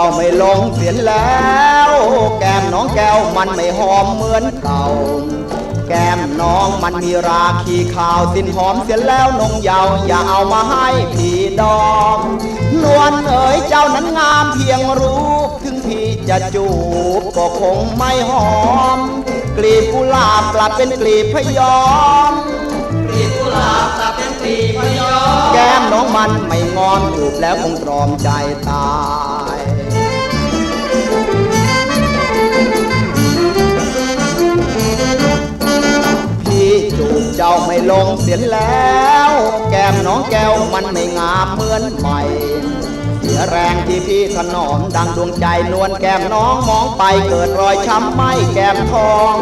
าไม่ลงเสียนแล้ว แก้มน้องแก้วมันไม่หอมเหมือนเก่า แก้มน้องมันมีราคีขาวสิ้นหอมเสียแล้วนงเยาวอย่าเอามาให้พี่ดองนวลเอ๋ยเจ้านั้นงามเพียงรู้ถึงพี่จะจูบก็คงไม่หอม กลีบกุหลาบกลับเป็นกลีบพยอมกลีบกุหลาบกลับเป็นกลีบพยอม แก้มน้องมันไม่งอมจูบแล้วคงตรอมใจตา ลงเสียแล้ว แก้มน้องแก้วมันไม่งามเหมือนใหม่เสียแรงที่พี่ถนอมดังดวงใจนวลแก้มน้องมองไปเกิดรอยช้ำไหมแก้มทอง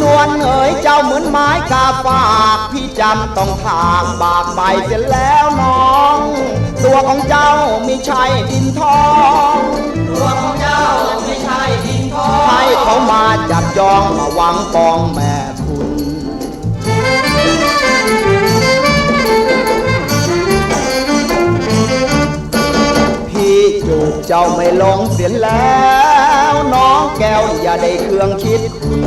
นวลเอ๋ยเจ้าเหมือนไม้กาฝากพี่จำต้องถากบากใบเสียแล้วน้อง ตัวของเจ้าไม่ใช่ดินทอง ตัวของเจ้าไม่ใช่ดินทองให้เขามาจับจองมาหวังปองแม่ เจ้าไม่ลงเสียแล้ว น้องแก้วอย่าได้เครื่องคิดคุณ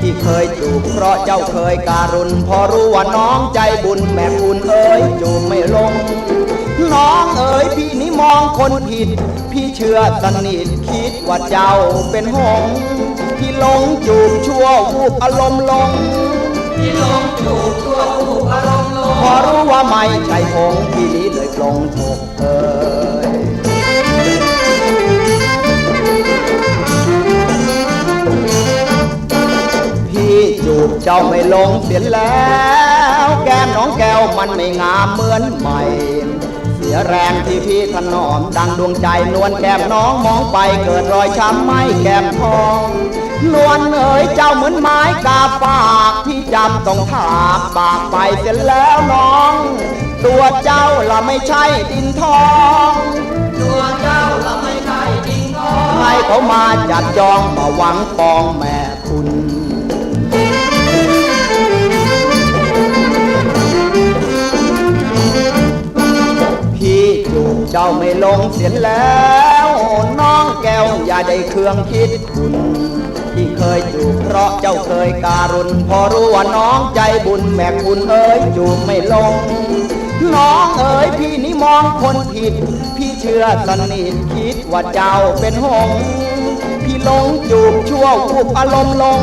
พี่เคยจูบเพราะเจ้าเคยการุณพอรู้ว่าน้องใจบุญแม่คุณเอ้ยจูบไม่ลง น้องเอ๋ยพี่นี่มองคนผิด พี่เชื่อสนิทคิดว่าเจ้าเป็นหงส์พี่หลงจูบชั่ววูบอารมณ์ลงที่ลงจูบตัวผู้อารมณ์ลงพอรู้ว่าไม่ใช่หงส์พี่นี้เลยปลงถกเอ่ เจ้าไม่ลงเสียแล้ว แก้มน้องแก้วมันไม่งามเหมือนใหม่ เสียแรงที่พี่ถนอม ดังดวงใจนวลแก้มน้องมองไปเกิดรอยช้ำไหมแก้มทองนวลเอ๋ยเจ้าเหมือนไม้กาฝากพี่จำต้องถากปากไปเสียแล้วน้อง ตัวเจ้าละไม่ใช่ดินทอง ตัวเจ้าละไม่ใช่ดินทองให้เขามาจับจองมาหวังปองแม่คุณ เจ้าไม่ลงเสียแล้ว น้องแก้วอย่าได้เครื่องคิดคุณที่เคยจูบเพราะเจ้าเคยการุณ พอรู้ว่าน้องใจบุญแม่คุณเอ้ยจูบไม่ลง น้องเอ๋ยพี่นี่มองคนผิด พี่เชื่อสนิทคิดว่าเจ้าเป็นหง พี่ลงจูบชั่ววูบอารมณ์ลง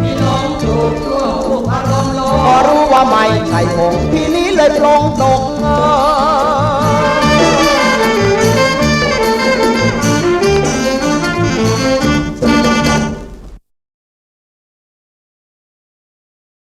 ที่ลงจูบตัวผู้อารมณ์ลง พอรู้ว่าไม่ใช่หงพี่นี้เลยปลงตกเออ